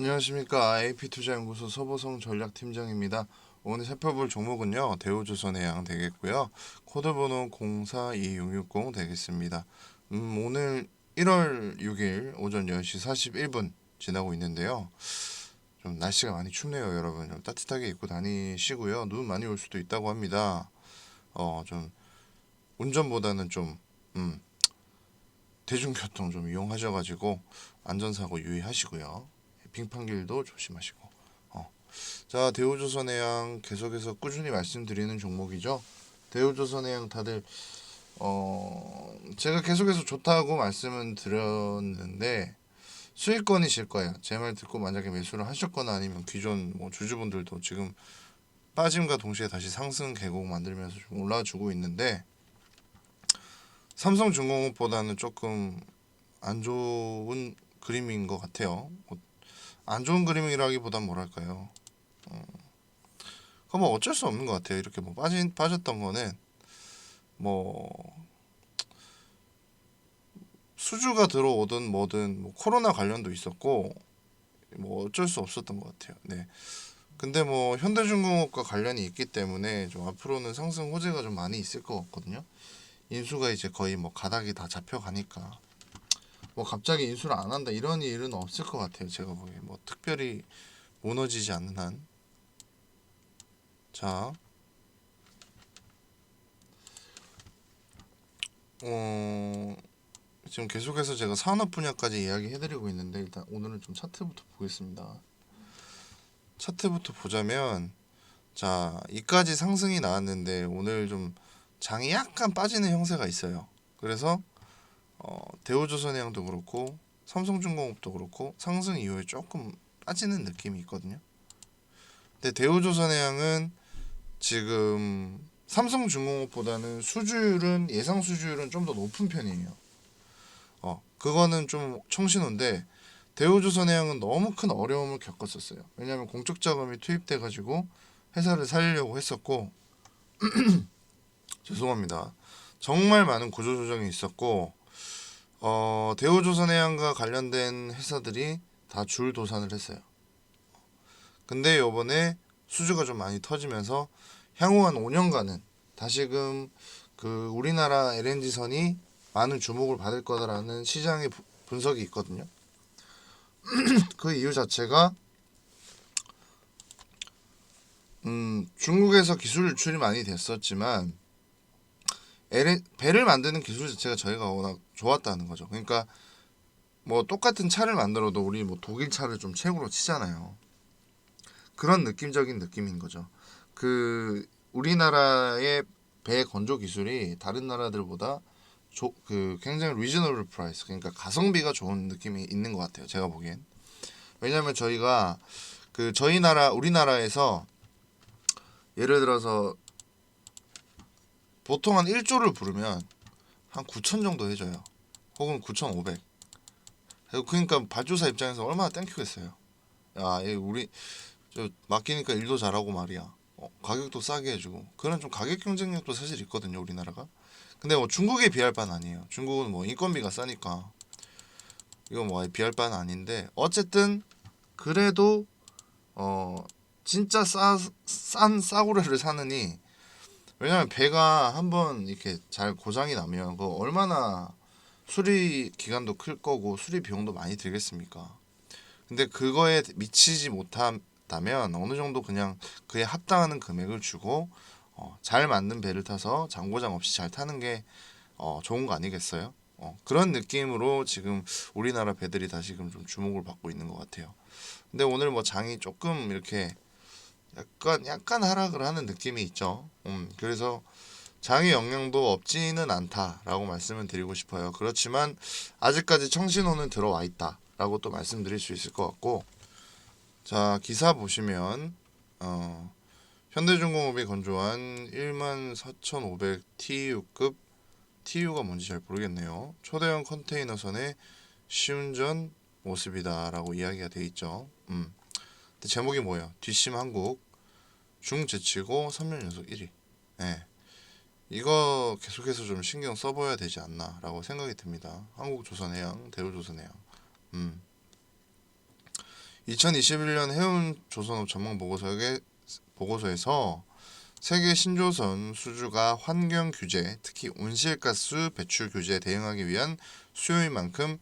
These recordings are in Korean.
안녕하십니까 AP투자연구소 서보성 전략팀장입니다. 오늘 살펴볼 종목은요 대우조선해양 되겠고요. 코드번호 042660 되겠습니다. 음, 오늘 1월 6일 오전 10시 41분 지나고 있는데요. 좀 날씨가 많이 춥네요, 여러분. 좀 따뜻하게 입고 다니시고요. 눈 많이 올 수도 있다고 합니다. 어, 좀 운전보다는 좀 음, 대중교통 좀 이용하셔가지고 안전사고 유의하시고요. 빙판길도 조심하시고. 어. 자, 대우조선해양 계속해서 꾸준히 말씀드리는 종목이죠. 대우조선해양 다들 어 제가 계속해서 좋다고 말씀은 드렸는데 수익권이실 거예요. 제 말 듣고 만약에 매수를 하셨거나 아니면 기존 뭐 주주분들도 지금 빠짐과 동시에 다시 상승 계곡 만들면서 좀 올라주고 있는데 삼성중공업보다는 조금 안 좋은 그림인 것 같아요. 뭐안 좋은 그림이라기보단 뭐랄까요. 어, 그뭐 어쩔 수 없는 것 같아요. 이렇게 뭐 빠진 빠졌던 거는 뭐 수주가 들어오든 뭐든 뭐 코로나 관련도 있었고 뭐 어쩔 수 없었던 것 같아요. 네. 근데 뭐 현대중공업과 관련이 있기 때문에 좀 앞으로는 상승 호재가 좀 많이 있을 것 같거든요. 인수가 이제 거의 뭐 가닥이 다 잡혀가니까 뭐 갑자기 인수를 안 한다 이런 일은 없을 것 같아요. 제가 보기에 뭐 특별히 무너지지 않는 한. 자, 어, 지금 계속해서 제가 산업 분야까지 이야기해드리고 있는데 일단 오늘은 좀 차트부터 보겠습니다. 차트부터 보자면 자 이까지 상승이 나왔는데 오늘 좀 장이 약간 빠지는 형세가 있어요. 그래서 어, 대우조선해양도 그렇고 삼성중공업도 그렇고 상승 이후에 조금 빠지는 느낌이 있거든요. 근데 대우조선해양은 지금 삼성중공업보다는 수주율은 예상 수주율은 좀 더 높은 편이에요. 어 그거는 좀 청신호인데 대우조선해양은 너무 큰 어려움을 겪었었어요. 왜냐하면 공적 자금이 투입돼 가지고 회사를 살리려고 했었고 죄송합니다. 정말 많은 구조 조정이 있었고 어, 대우조선해양과 관련된 회사들이 다 줄 도산을 했어요. 근데 요번에 수주가 좀 많이 터지면서 향후 한 5년간은 다시금 그 우리나라 LNG선이 많은 주목을 받을 거다라는 시장의 부- 분석이 있거든요. 그 이유 자체가 음, 중국에서 기술 유출이 많이 됐었지만 배를 만드는 기술 자체가 저희가 워낙 좋았다는 거죠. 그러니까 뭐 똑같은 차를 만들어도 우리 뭐 독일 차를 좀 최고로 치잖아요. 그런 느낌적인 느낌인 거죠. 그 우리나라의 배 건조 기술이 다른 나라들보다 조, 그 굉장히 리저너블 프라이스 그러니까 가성비가 좋은 느낌이 있는 것 같아요. 제가 보기엔. 왜냐하면 저희가 그 저희 나라 우리나라에서 예를 들어서 보통 한 1조를 부르면 한 9천 정도 해줘요. 혹은 9,500. 그러니까 발주사 입장에서 얼마나 땡큐겠어요. 야, 얘 우리 저 맡기니까 일도 잘하고 말이야. 어, 가격도 싸게 해주고 그런 좀 가격 경쟁력도 사실 있거든요, 우리나라가. 근데 뭐 중국에 비할 바는 아니에요. 중국은 뭐 인건비가 싸니까 이거 뭐 비할 바는 아닌데 어쨌든 그래도 어 진짜 싸 싼 싸구려를 사느니 왜냐면 배가 한번 이렇게 잘 고장이 나면 그 얼마나 수리 기간도 클 거고 수리 비용도 많이 들겠습니까? 근데 그거에 미치지 못한다면 어느 정도 그냥 그에 합당하는 금액을 주고 어, 잘 맞는 배를 타서 장고장 없이 잘 타는 게 어, 좋은 거 아니겠어요? 어, 그런 느낌으로 지금 우리나라 배들이 다시금 좀 주목을 받고 있는 것 같아요. 근데 오늘 뭐 장이 조금 이렇게 약간 약간 하락을 하는 느낌이 있죠. 음, 그래서 장의 영향도 없지는 않다라고 말씀을 드리고 싶어요. 그렇지만 아직까지 청신호는 들어와 있다라고 또 말씀드릴 수 있을 것 같고 자 기사 보시면 어, 현대중공업이 건조한 14,500 TU급 TU가 뭔지 잘 모르겠네요. 초대형 컨테이너선의 시운전 모습이다라고 이야기가 돼 있죠. 음. 근데 제목이 뭐예요? 뒷심 한국 중제치고 3년 연속 1위. 네. 이거 계속해서 좀 신경 써봐야 되지 않나라고 생각이 듭니다. 한국조선해양, 대우조선해양. 음. 2021년 해운 조선업 전망 보고서에 보고서에서 세계 신조선 수주가 환경 규제, 특히 온실가스 배출 규제에 대응하기 위한 수요인 만큼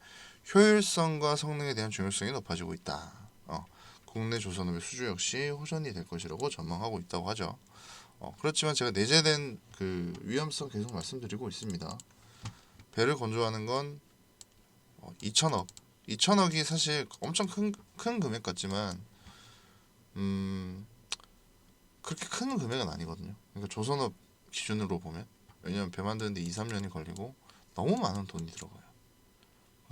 효율성과 성능에 대한 중요성이 높아지고 있다. 어, 국내 조선업의 수주 역시 호전이 될 것이라고 전망하고 있다고 하죠. 어, 그렇지만 제가 내재된 그 위험성 계속 말씀드리고 있습니다. 배를 건조하는 건 어, 2천억, 2천억이 사실 엄청 큰, 큰 금액 같지만 음 그렇게 큰 금액은 아니거든요. 그러니까 조선업 기준으로 보면 왜냐면 배 만드는데 2, 3년이 걸리고 너무 많은 돈이 들어가요.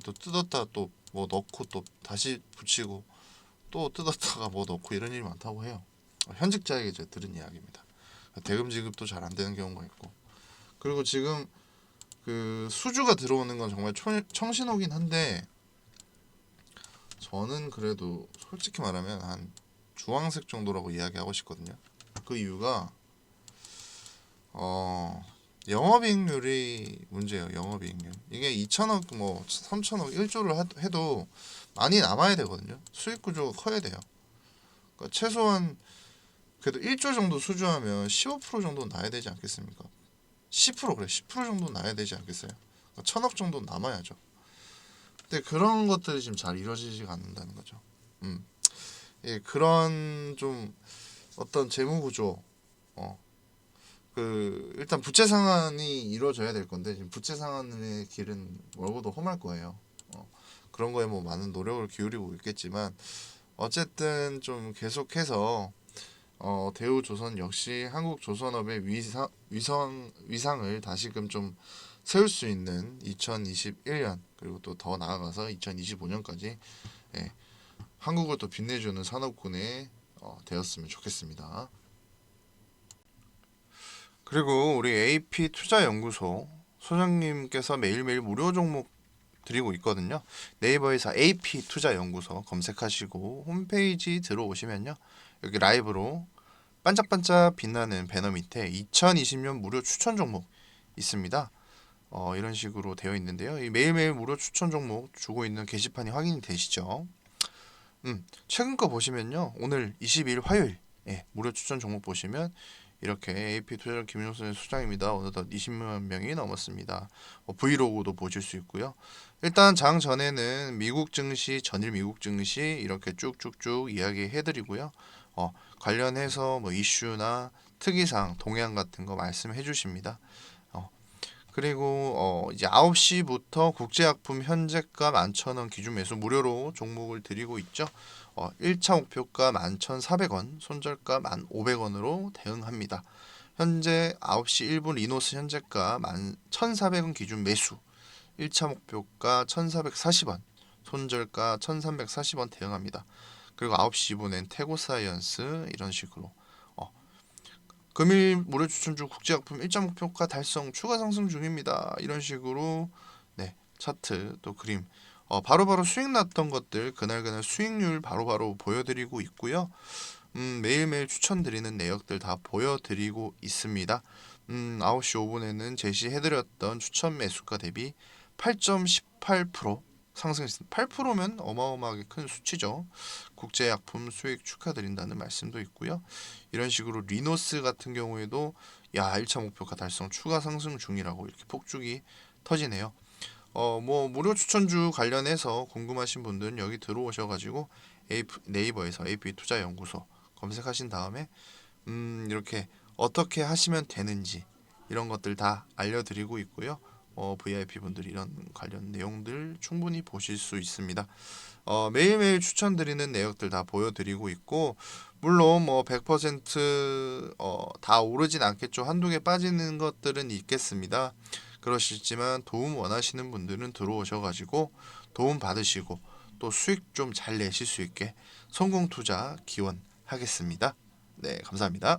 또 뜯었다 또 뭐 넣고 또 다시 붙이고 또 뜯었다가 뭐 넣고 이런 일이 많다고 해요. 현직자에게 제가 들은 이야기입니다. 대금 지급도 잘 안 되는 경우가 있고 그리고 지금 그 수주가 들어오는 건 정말 청, 청신호긴 한데 저는 그래도 솔직히 말하면 한 주황색 정도라고 이야기하고 싶거든요. 그 이유가 어 영업이익률이 문제예요. 영업이익률 이게 2천억 뭐 3천억 1조를 해도 많이 남아야 되거든요. 수익 구조가 커야 돼요. 그러니까 최소한 그래도 1조 정도 수주하면 15% 정도 나야 되지 않겠습니까? 10% 그래 10% 정도 나야 되지 않겠어요? 그러니까 천억 정도 남아야죠. 근데 그런 것들이 지금 잘 이루어지지가 않는다는 거죠. 음. 예, 그런 좀 어떤 재무 구조, 어, 그 일단 부채 상환이 이루어져야 될 건데 지금 부채 상환의 길은 멀고도 험할 거예요. 어, 그런 거에 뭐 많은 노력을 기울이고 있겠지만 어쨌든 좀 계속해서 어, 대우 조선 역시 한국 조선업의 위상, 위성, 위상을 다시금 좀 세울 수 있는 2021년 그리고 또 더 나아가서 2025년까지 예, 한국을 또 빛내주는 산업군에 어, 되었으면 좋겠습니다. 그리고 우리 AP 투자연구소 소장님께서 매일매일 무료 종목 드리고 있거든요. 네이버에서 AP 투자연구소 검색하시고 홈페이지 들어오시면요. 여기 라이브로 반짝반짝 빛나는 배너 밑에 2020년 무료 추천 종목 있습니다. 어, 이런 식으로 되어 있는데요. 이 매일매일 무료 추천 종목 주고 있는 게시판이 확인이 되시죠? 음, 최근 거 보시면요. 오늘 22일 화요일 예, 무료 추천 종목 보시면 이렇게 AP 투자 김용선 수장입니다. 어느덧 20만 명이 넘었습니다. 뭐 브이로그도 보실 수 있고요. 일단 장 전에는 미국 증시 전일 미국 증시 이렇게 쭉쭉쭉 이야기해 드리고요. 어, 관련해서 뭐 이슈나 특이사항, 동향 같은 거 말씀해 주십니다. 어, 그리고 어, 이제 9시부터 국제약품 현재가 11,000원 기준 매수 무료로 종목을 드리고 있죠. 어, 1차 목표가 11,400원, 손절가 1,500원으로 대응합니다. 현재 9시 1분 리노스 현재가 11,400원 기준 매수. 1차 목표가 1,440원, 손절가 1,340원 대응합니다. 그리고 9시 2분엔 태고 사이언스 이런 식으로 어. 금일 무료 추천주 국제약품 1차 목표가 달성 추가 상승 중입니다. 이런 식으로 네 차트 또 그림 어, 바로바로 수익 났던 것들 그날그날 수익률 바로바로 보여드리고 있고요. 음, 매일매일 추천드리는 내역들 다 보여드리고 있습니다. 음, 9시 5분에는 제시해드렸던 추천 매수가 대비 8.18% 상승했습니다. 8%면 어마어마하게 큰 수치죠. 국제약품 수익 축하드린다는 말씀도 있고요. 이런 식으로 리노스 같은 경우에도 야 1차 목표가 달성 추가 상승 중이라고 이렇게 폭죽이 터지네요. 어 뭐 무료 추천주 관련해서 궁금하신 분들은 여기 들어오셔가지고 네이버에서 AP 투자 연구소 검색하신 다음에 음 이렇게 어떻게 하시면 되는지 이런 것들 다 알려드리고 있고요. 어, VIP 분들이 이런 관련 내용들 충분히 보실 수 있습니다. 어, 매일매일 추천드리는 내역들 다 보여드리고 있고 물론 뭐 100% 어, 다 오르진 않겠죠. 한두 개 빠지는 것들은 있겠습니다. 그러시지만 도움 원하시는 분들은 들어오셔가지고 도움 받으시고 또 수익 좀 잘 내실 수 있게 성공 투자 기원하겠습니다. 네, 감사합니다.